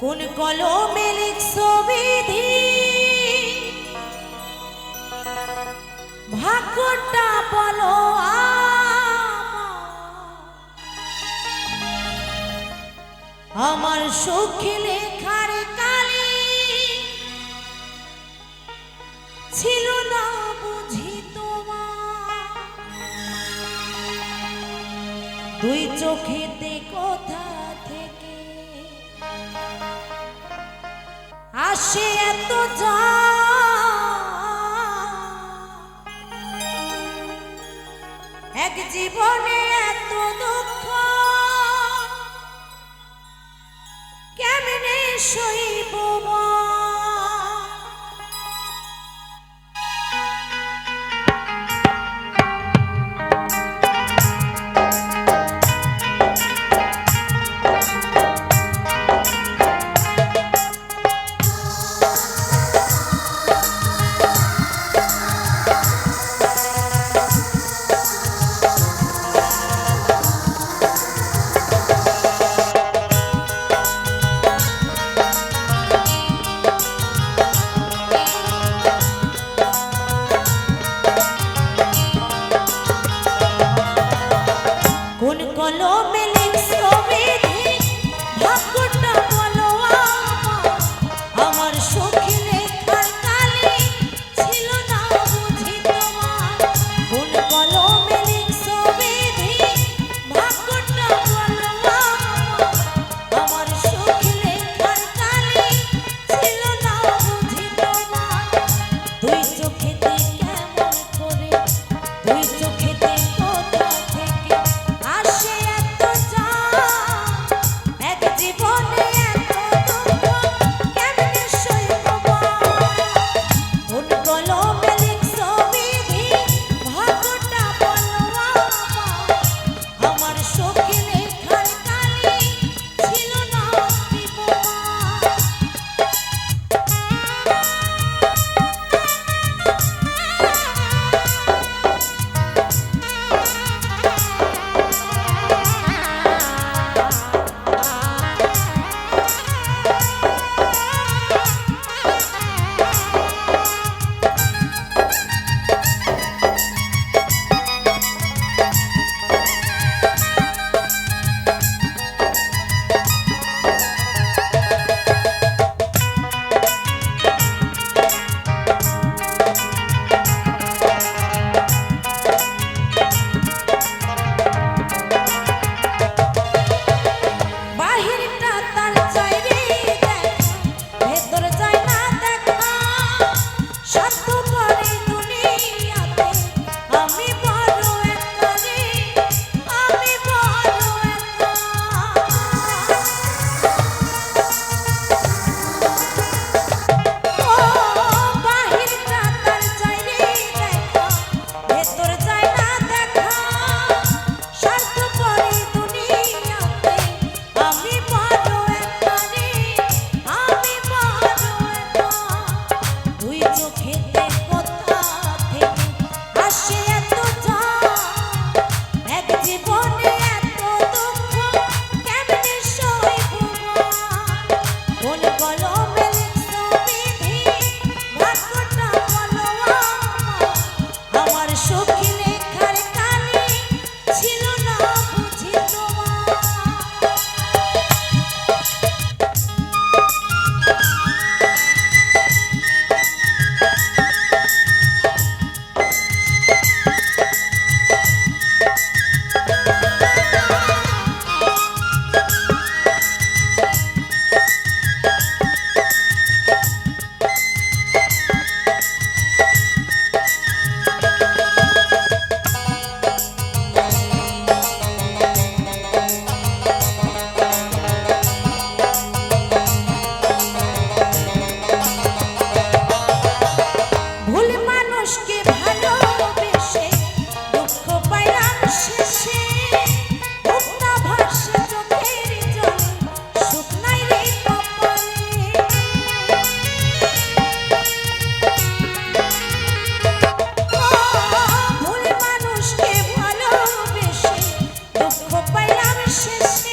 কোন কলমে লিখছো বিধি? ভাগ্যটা বলো আমার। সুখী লেখার কালি ছিল না বুঝি তোমার। দুই চোখেতে কথা আসে এত যা। এক জীবনে এত দুঃখ। কেমনে সইব? Kiss me.